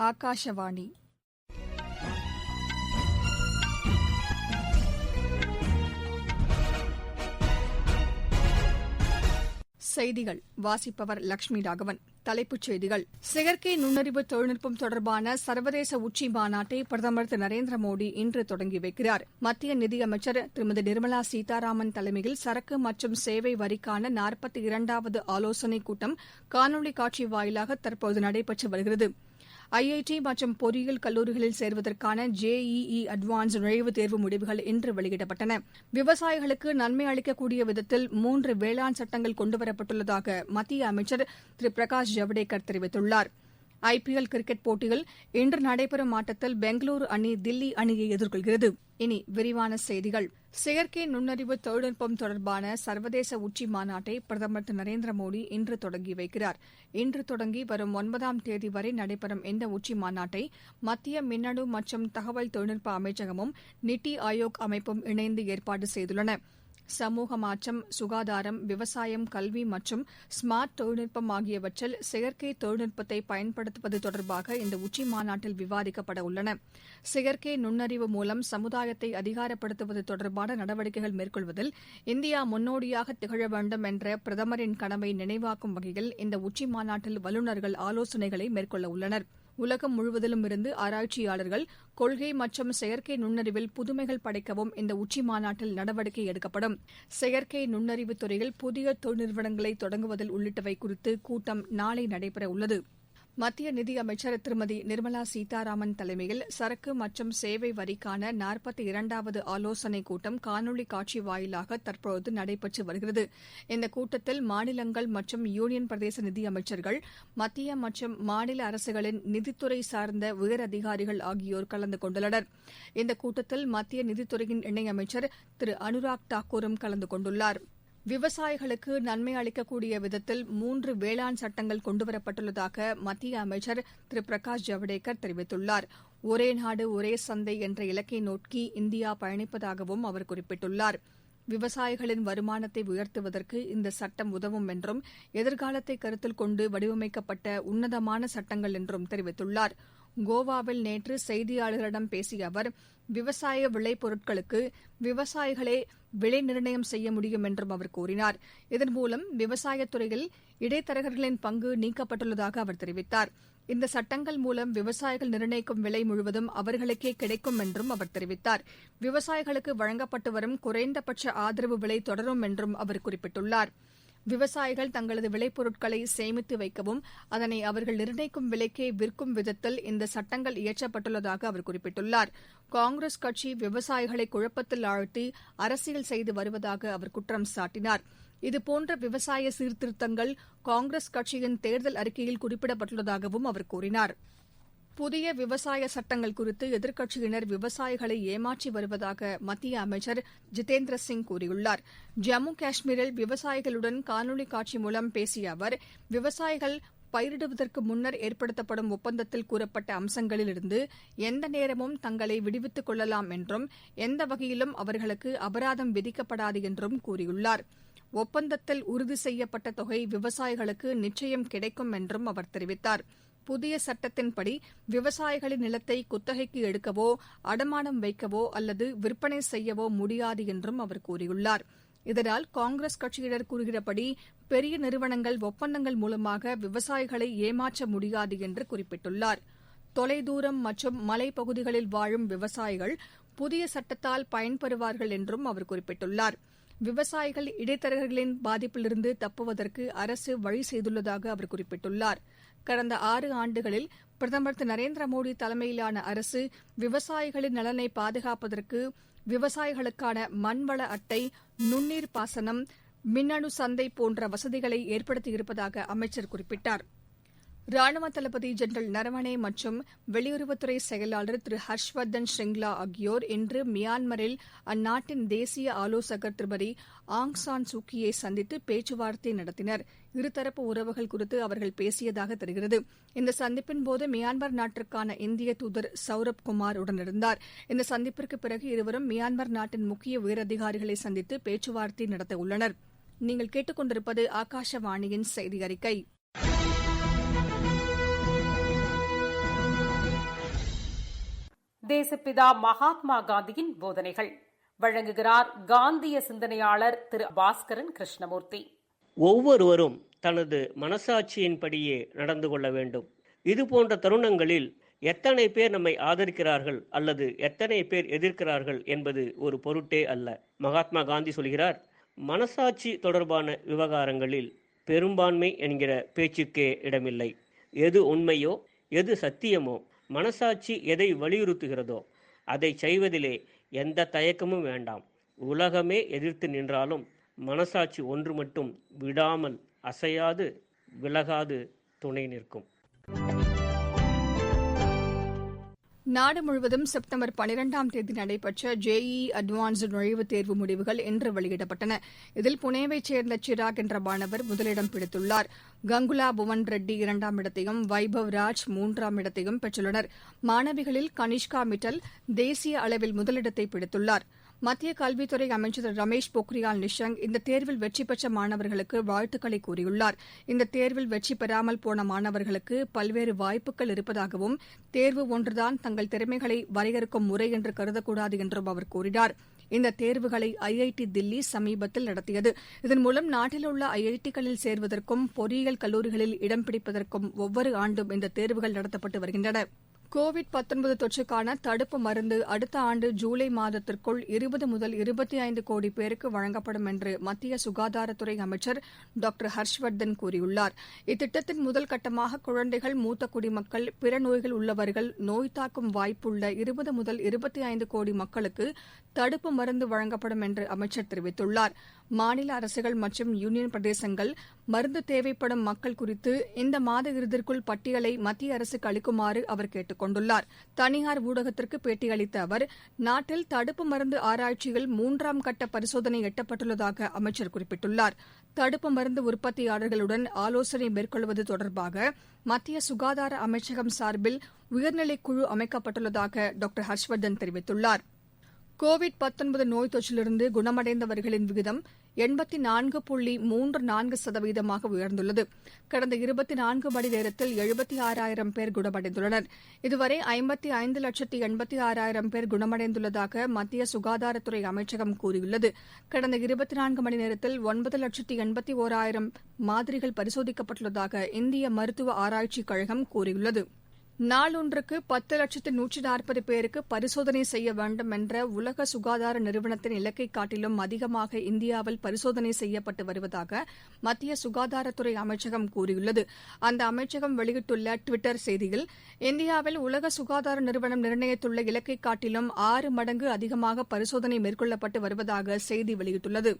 ஆகாஷவாணி செய்திகள். வாசிப்பவர் லட்சுமி ராகவன். தலைப்புச் செய்திகள். செயற்கை நுண்ணறிவு தொழில்நுட்பம் தொடர்பான சர்வதேச உச்சி மாநாட்டை பிரதமர் திரு நரேந்திர மோடி இன்று தொடங்கி வைக்கிறார். மத்திய நிதியமைச்சர் திருமதி நிர்மலா சீதாராமன் தலைமையில் சரக்கு மற்றும் சேவை வரிக்கான நாற்பத்தி இரண்டாவது ஆலோசனைக் கூட்டம் காணொலி காட்சி வாயிலாக தற்போது நடைபெற்று வருகிறது. ஐஐடி மற்றும் பொறியியல் கல்லூரிகளில் சேர்வதற்கான ஜேஇஇ அட்வான்ஸ் நுழைவுத் தேர்வு முடிவுகள் இன்று வெளியிடப்பட்டன. விவசாயிகளுக்கு நன்மை அளிக்கக்கூடிய விதத்தில் மூன்று வேளாண் சட்டங்கள் கொண்டுவரப்பட்டுள்ளதாக மத்திய அமைச்சர் திரு Prakash I P L cricket போட்டியில் இன்று நடைபெறும் ஆட்டத்தில் பெங்களூரு அணி தில்லி அணியை எதிர்கொள்கிறது. இனி விரிவான செய்திகள். செயற்கை நுண்ணறிவு தொழில்நுட்பம் தொடர்பான சர்வதேச உச்சி மாநாட்டை பிரதமர் திரு நரேந்திர மோடி இன்று தொடங்கி வைக்கிறார். இன்று தொடங்கி வரும் ஒன்பதாம் தேதி வரை நடைபெறும் இந்த உச்சி மாநாட்டை மத்திய மின்னணு மற்றும் தகவல் தொழில்நுட்ப அமைச்சகமும் நித்தி ஆயோக் அமைப்பும் இணைந்து ஏற்பாடு செய்துள்ளன. சமூக மாற்றம் சுகாதாரம் விவசாயம் கல்வி மற்றும் ஸ்மார்ட் தொழில்நுட்பம் ஆகியவற்றில் செயற்கை தொழில்நுட்பத்தை பயன்படுத்துவது தொடர்பாக இந்த உச்சி மாநாட்டில் விவாதிக்கப்பட உள்ளன. செயற்கை நுண்ணறிவு மூலம் சமுதாயத்தை அதிகாரப்படுத்துவது தொடர்பான நடவடிக்கைகள் மேற்கொள்வதில் இந்தியா முன்னோடியாக திகழ வேண்டும் என்ற பிரதமரின் கனவை நினைவாக்கும் வகையில் இந்த உச்சி மாநாட்டில் வல்லுநர்கள் ஆலோசனைகளை மேற்கொள்ள உள்ளனா் உலகம் முழுவதிலும் இருந்து ஆராய்ச்சியாளர்கள் கொள்கை மற்றும் செயற்கை நுண்ணறிவில் புதுமைகள் படைக்கவும் இந்த உச்சி மாநாட்டில் நடவடிக்கை எடுக்கப்படும். செயற்கை நுண்ணறிவு துறையில் புதிய தொழில் நிறுவனங்களை தொடங்குவதில் உள்ளிட்டவை குறித்து கூட்டம் நாளை நடைபெற உள்ளது மத்திய நிதியமைச்சர் திருமதி நிர்மலா சீதாராமன் தலைமையில் சரக்கு மற்றும் சேவை வரிக்கான நாற்பத்தி இரண்டாவது ஆலோசனைக் கூட்டம் காணொலி காட்சி வாயிலாக தற்போது நடைபெற்று வருகிறது. இந்த கூட்டத்தில் மாநிலங்கள் மற்றும் யூனியன் பிரதேச நிதியமைச்சர்கள் மத்திய மற்றும் மாநில அரசுகளின் நிதித்துறை சார்ந்த உயரதிகாரிகள் ஆகியோர் கலந்து கொண்டுள்ளனர். இந்த கூட்டத்தில் மத்திய நிதித்துறையின் இணையமைச்சர் திரு அனுராக் தாக்கூரும் கலந்து கொண்டுள்ளாா் விவசாயிகளுக்கு நன்மை அளிக்கக்கூடிய விதத்தில் மூன்று வேளாண் சட்டங்கள் கொண்டுவரப்பட்டுள்ளதாக மத்திய அமைச்சர் திரு. பிரகாஷ் ஜவடேகர் தெரிவித்துள்ளார். ஒரே நாடு ஒரே சந்தை என்ற இலக்கை நோக்கி இந்தியா பயணிப்பதாகவும் அவர் குறிப்பிட்டுள்ளார். விவசாயிகளின் வருமானத்தை உயர்த்துவதற்கு இந்த சட்டம் உதவும் என்றும் எதிர்காலத்தை கருத்தில் கொண்டு வடிவமைக்கப்பட்ட உன்னதமான சட்டங்கள் என்றும் தெரிவித்துள்ளார். கோவாவில் நேற்று செய்தியாளர்களிடம் பேசிய அவர் விவசாய விளைபொருட்களுக்கு விவசாயிகளே விலை நிர்ணயம் செய்ய முடியும் என்றும் அவர் கூறினார். இதன் மூலம் விவசாயத் துறையில் இடைத்தரகர்களின் பங்கு நீக்கப்பட்டுள்ளதாக அவர் தெரிவித்தார். இந்த சட்டங்கள் மூலம் விவசாயிகள் நிர்ணயிக்கும் விலை முழுவதும் அவர்களுக்கே கிடைக்கும் என்றும் அவர் தெரிவித்தார். விவசாயிகளுக்கு வழங்கப்பட்டு வரும் குறைந்தபட்ச ஆதரவு விலை தொடரும் என்றும் அவர் குறிப்பிட்டுள்ளார். விவசாயிகள் தங்களது விளைபொருட்களை சேமித்து வைக்கவும் அதனை அவர்கள் நிர்ணயிக்கும் விலைக்கே விற்கும் விதத்தில் இந்த சட்டங்கள் இயற்றப்பட்டுள்ளதாக அவர் குறிப்பிட்டுள்ளார். காங்கிரஸ் கட்சி விவசாயிகளை குழப்பத்தில் ஆழ்த்தி அரசியல் செய்து வருவதாக அவர் குற்றம் சாட்டினார். இதுபோன்ற விவசாய சீர்திருத்தங்கள் காங்கிரஸ் கட்சியின் தேர்தல் அறிக்கையில் குறிப்பிடப்பட்டுள்ளதாகவும் அவர் கூறினார். புதிய விவசாய சட்டங்கள் குறித்து எதிர்க்கட்சியினர் விவசாயிகளை ஏமாற்றி வருவதாக மத்திய அமைச்சர் ஜிதேந்திர சிங் கூறியுள்ளார். ஜம்மு காஷ்மீரில் விவசாயிகளுடன் காணொலி காட்சி மூலம் பேசிய அவர் விவசாயிகள் பயிரிடுவதற்கு முன்னர் ஏற்படுத்தப்படும் ஒப்பந்தத்தில் கூறப்பட்ட அம்சங்களிலிருந்து எந்த நேரமும் தங்களை விடுவித்துக் கொள்ளலாம் என்றும் எந்த வகையிலும் அவர்களுக்கு அபராதம் விதிக்கப்படாது என்றும் கூறியுள்ளார். ஒப்பந்தத்தில் உறுதி செய்யப்பட்ட தொகை விவசாயிகளுக்கு நிச்சயம் கிடைக்கும் என்றும் அவர் தெரிவித்தார். புதிய சட்டத்தின்படி விவசாயிகளின் நிலத்தை குத்தகைக்கு எடுக்கவோ அடமானம் வைக்கவோ அல்லது விற்பனை செய்யவோ முடியாது என்றும் அவர் கூறியுள்ளார். இதனால் காங்கிரஸ் கட்சியினர் கூறுகிறபடி பெரிய நிறுவனங்கள் ஒப்பந்தங்கள் மூலமாக விவசாயிகளை ஏமாற்ற முடியாது என்று குறிப்பிட்டுள்ளார். தொலைதூரம் மற்றும் மலைப்பகுதிகளில் வாழும் விவசாயிகள் புதிய சட்டத்தால் பயன்பெறுவார்கள் என்றும் அவர் குறிப்பிட்டுள்ளார். விவசாயிகள் இடைத்தரகர்களின் பாதிப்பிலிருந்து தப்புவதற்கு அரசு வழி செய்துள்ளதாக அவர் குறிப்பிட்டுள்ளார். கடந்த ஆறு ஆண்டுகளில் பிரதமர் திரு நரேந்திர மோடி தலைமையிலான அரசு விவசாயிகளின் நலனை பாதுகாப்பதற்கு விவசாயிகளுக்கான மண்வள அட்டை நுண்ணீர் பாசனம் மின்னணு சந்தை போன்ற வசதிகளை ஏற்படுத்தியிருப்பதாக அமைச்சர் குறிப்பிட்டார். ராணுவ தளபதி ஜெனரல் நரவனே மற்றும் வெளியுறவுத்துறை செயலாளர் திரு ஹர்ஷ்வர்தன் ஷ்ரிங்லா ஆகியோர் இன்று மியான்மரில் அந்நாட்டின் தேசிய ஆலோசகர் திருமதி ஆங் சான் சூக்கியை சந்தித்து பேச்சுவார்த்தை நடத்தினர். இருதரப்பு உறவுகள் குறித்து அவர்கள் பேசியதாக தெரிகிறது. இந்த சந்திப்பின்போது மியான்மர் நாட்டிற்கான இந்திய தூதர் சௌரப் குமார் உடனிருந்தார். இந்த சந்திப்பிற்கு பிறகு இருவரும் மியான்மர் நாட்டின் முக்கிய உயரதிகாரிகளை சந்தித்து பேச்சுவார்த்தை நடத்த உள்ளனர். நீங்கள் கேட்டுக்கொண்டிருப்பது ஆகாஷவாணியின் செய்தி அறிக்கை தேசப்பிதா மகாத்மா காந்தியின் போதனைகள். வழங்குகிறார் காந்திய சிந்தனையாளர் திரு பாஸ்கரன் கிருஷ்ணமூர்த்தி. ஒவ்வொருவரும் தனது மனசாட்சியின்படியே நடந்து கொள்ள வேண்டும். இது போன்ற தருணங்களில் எத்தனை பேர் நம்மை ஆதரிக்கிறார்கள் அல்லது எத்தனை பேர் எதிர்க்கிறார்கள் என்பது ஒரு பொருட்டே அல்ல. மகாத்மா காந்தி சொல்கிறார் மனசாட்சி தொடர்பான விவகாரங்களில் பெரும்பான்மை என்கிற பேச்சுக்கே இடமில்லை. எது உண்மையோ எது சத்தியமோ மனசாட்சி எதை வலியுறுத்துகிறதோ அதை செய்வதிலே எந்த தயக்கமும் வேண்டாம். உலகமே எதிர்த்து நின்றாலும் மனசாட்சி ஒன்று மட்டும் விடாமல் அசையாது விலகாது துணை நிற்கும். நாடு முழுவதும் செப்டம்பர் பனிரெண்டாம் தேதி நடைபெற்ற ஜேஇ அட்வான்ஸ்டு நுழைவுத் தேர்வு முடிவுகள் இன்று வெளியிடப்பட்டன. இதில் புனேவைச் சேர்ந்த சிராக் என்ற மாணவர் முதலிடம் பிடித்துள்ளார். கங்குலா புவன் ரெட்டி இரண்டாம் இடத்தையும் வைபவ் ராஜ் மூன்றாம் இடத்தையும் பெற்றுள்ளனர். மாணவிகளில் கனிஷ்கா மிட்டல் தேசிய அளவில் முதலிடத்தை பிடித்துள்ளார். மத்திய கல்வித்துறை அமைச்சர் திரு ரமேஷ் பொக்ரியால் நிஷாங்க் இந்த தேர்வில் வெற்றி பெற்ற மாணவர்களுக்கு வாழ்த்துக்களை கூறியுள்ளார். இந்த தேர்வில் வெற்றி பெறாமல் போன மாணவர்களுக்கு பல்வேறு வாய்ப்புகள் இருப்பதாகவும் தேர்வு ஒன்றுதான் தங்கள் திறமைகளை வரையறுக்கும் முறை என்று கருதக்கூடாது என்றும் அவர் கூறினார். இந்த தேர்வுகளை ஐஐடி தில்லி சமீபத்தில் நடத்தியது. இதன் மூலம் நாட்டில் உள்ள ஐஐடிகளில் சேர்வதற்கும் பொறியியல் கல்லூரிகளில் இடம் பிடிப்பதற்கும் ஒவ்வொரு ஆண்டும் இந்த தேர்வுகள் நடத்தப்பட்டு வருகின்றன. கோவிட் தொற்றுக்கான தடுப்பு மருந்து அடுத்த ஆண்டு ஜூலை மாதத்திற்குள் இருபது முதல் இருபத்தி ஐந்து கோடி பேருக்கு வழங்கப்படும் என்று மத்திய சுகாதாரத்துறை அமைச்சர் டாக்டர் ஹர்ஷ்வர்தன் கூறியுள்ளார். இத்திட்டத்தின் முதல் கட்டமாக குழந்தைகள் மூத்த குடிமக்கள் பிற நோய்கள் உள்ளவர்கள் நோய் தாக்கும் வாய்ப்புள்ள இருபது முதல் இருபத்தி ஐந்து கோடி மக்களுக்கு தடுப்பு மருந்து வழங்கப்படும் என்று அமைச்சர் தெரிவித்துள்ளார். மாநில அரசுகள் மற்றும் யூனியன் பிரதேசங்கள் மருந்து தேவைப்படும் மக்கள் குறித்து இந்த மாத இறுதிக்குள் பட்டியலை மத்திய அரசுக்கு அளிக்குமாறு அவர் கேட்டுக் கொண்டுள்ளார். தனியார் ஊடகத்திற்கு பேட்டியளித்த அவர் நாட்டில் தடுப்பு மருந்து ஆராய்ச்சியில் மூன்றாம் கட்ட பரிசோதனை எட்டப்பட்டுள்ளதாக அமைச்சர் குறிப்பிட்டுள்ளார். தடுப்பு மருந்து உற்பத்தியாளர்களுடன் ஆலோசனை மேற்கொள்வது தொடர்பாக மத்திய சுகாதார அமைச்சகம் சார்பில் உயர்நிலைக் குழு அமைக்கப்பட்டுள்ளதாக டாக்டர் ஹர்ஷ்வர்தன் தெரிவித்துள்ளார். கோவிட் நோய் தொற்றிலிருந்து குணமடைந்தவர்களின் விகிதம் எண்பத்தி நான்கு புள்ளி மூன்று நான்கு சதவீதமாக உயர்ந்துள்ளது. கடந்த இருபத்தி நான்கு மணி நேரத்தில் எழுபத்தி ஆறாயிரம் பேர் குணமடைந்துள்ளனர். இதுவரை ஐம்பத்தி ஐந்து லட்சத்தி எண்பத்தி ஆறாயிரம் பேர் குணமடைந்துள்ளதாக மத்திய சுகாதாரத்துறை அமைச்சகம் கூறியுள்ளது. கடந்த இருபத்தி நான்கு மணி நேரத்தில் ஒன்பது லட்சத்தி எண்பத்தி ஓராயிரம் மாதிரிகள் பரிசோதிக்கப்பட்டுள்ளதாக இந்திய மருத்துவ ஆராய்ச்சிக் கழகம் கூறியுள்ளது. நாளொன்றுக்கு பத்து லட்சத்து நூற்றி நாற்பது பேருக்கு பரிசோதனை செய்ய வேண்டும் என்ற உலக சுகாதார நிறுவனத்தின் இலக்கை காட்டிலும் அதிகமாக இந்தியாவில் பரிசோதனை செய்யப்பட்டு வருவதாக மத்திய சுகாதாரத்துறை அமைச்சகம் கூறியுள்ளது. அந்த அமைச்சகம் வெளியிட்டுள்ள டுவிட்டர் செய்தியில் இந்தியாவில் உலக சுகாதார நிறுவனம் நிர்ணயித்துள்ள இலக்கை காட்டிலும் ஆறு மடங்கு அதிகமாக பரிசோதனை மேற்கொள்ளப்பட்டு வருவதாக செய்தி வெளியிட்டுள்ளது.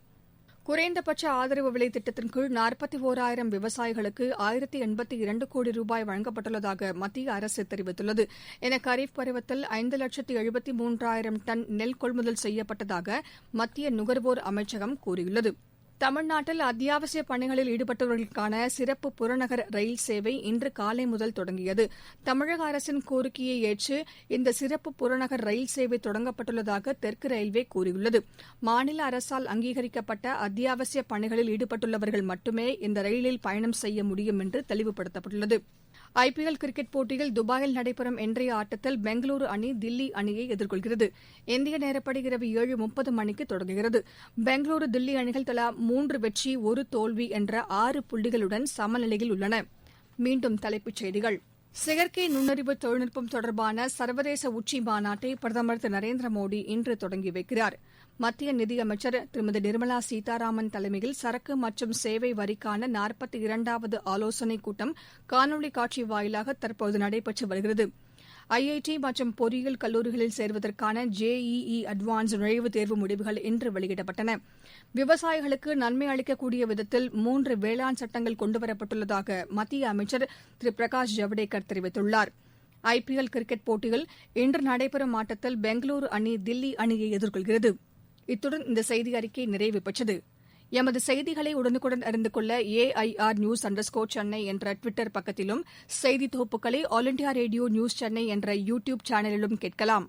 குறைந்தபட்ச ஆதரவு விலை திட்டத்தின் கீழ் நாற்பத்தி ஒராயிரம் விவசாயிகளுக்கு ஆயிரத்தி எண்பத்தி இரண்டு கோடி ரூபாய் வழங்கப்பட்டுள்ளதாக மத்திய அரசு தெரிவித்துள்ளது. என கரீப் பருவத்தில் ஐந்து லட்சத்து எழுபத்தி மூன்றாயிரம் டன் நெல் கொள்முதல் செய்யப்பட்டதாக மத்திய நுகர்வோர் அமைச்சகம் கூறியுள்ளது. தமிழ்நாட்டில் அத்தியாவசிய பணிகளில் ஈடுபட்டவர்களுக்கான சிறப்பு புறநகர் ரயில் சேவை இன்று காலை முதல் தொடங்கியது. தமிழக அரசின் கோரிக்கையை ஏற்று இந்த சிறப்பு புறநகர் ரயில் சேவை தொடங்கப்பட்டுள்ளதாக தெற்கு ரயில்வே கூறியுள்ளது. மாநில அரசால் அங்கீகரிக்கப்பட்ட அத்தியாவசிய பணிகளில் ஈடுபட்டுள்ளவர்கள் மட்டுமே இந்த ரயிலில் பயணம் செய்ய முடியும் என்று தெளிவுபடுத்தப்பட்டுள்ளது. ஐபிஎல் கிரிக்கெட் போட்டியில் துபாயில் நடைபெறும் இன்றைய ஆட்டத்தில் பெங்களூரு அணி தில்லி அணியை எதிர்கொள்கிறது. இந்திய நேரப்படி இரவு ஏழு முப்பது மணிக்கு தொடங்குகிறது. பெங்களூரு தில்லி அணிகள் தலா மூன்று வெற்றி ஒரு தோல்வி என்ற ஆறு புள்ளிகளுடன் சமநிலையில் உள்ளன. மீண்டும் தலைப்புச் செய்திகள். செயற்கை நுண்ணறிவு தொழில்நுட்பம் தொடர்பான சர்வதேச உச்சி மாநாட்டை பிரதமர் திரு நரேந்திர மோடி இன்று தொடங்கி வைக்கிறார். மத்திய நிதியமைச்சர் திருமதி நிர்மலா சீதாராமன் தலைமையில் சரக்கு மற்றும் சேவை வரிக்கான நாற்பத்தி இரண்டாவது ஆலோசனைக் கூட்டம் காணொலி காட்சி வாயிலாக தற்போது நடைபெற்று வருகிறது. ஐஐடி மற்றும் பொறியியல் கல்லூரிகளில் சேர்வதற்கான ஜேஇஇ அட்வான்ஸ் நுழைவுத் தேர்வு முடிவுகள் இன்று வெளியிடப்பட்டன. விவசாயிகளுக்கு நன்மை அளிக்கக்கூடிய விதத்தில் மூன்று வேளாண் சட்டங்கள் கொண்டுவரப்பட்டுள்ளதாக மத்திய அமைச்சர் திரு. பிரகாஷ் ஜவடேகர் தெரிவித்துள்ளார். ஐபிஎல் கிரிக்கெட் போட்டியில் இன்று நடைபெறும் ஆட்டத்தில் பெங்களூரு அணி தில்லி அணியை எதிர்கொள்கிறது. இத்துடன் இந்த செய்தி அறிக்கை நிறைவு பெற்றது. எமது செய்திகளை உடனுக்குடன் அறிந்து கொள்ள AIR news under score Chennai என்ற டுவிட்டர் பக்கத்திலும் செய்தி தொகுப்புகளை All India Radio news Chennai என்ற யூ டியூப் சேனலிலும் கேட்கலாம்.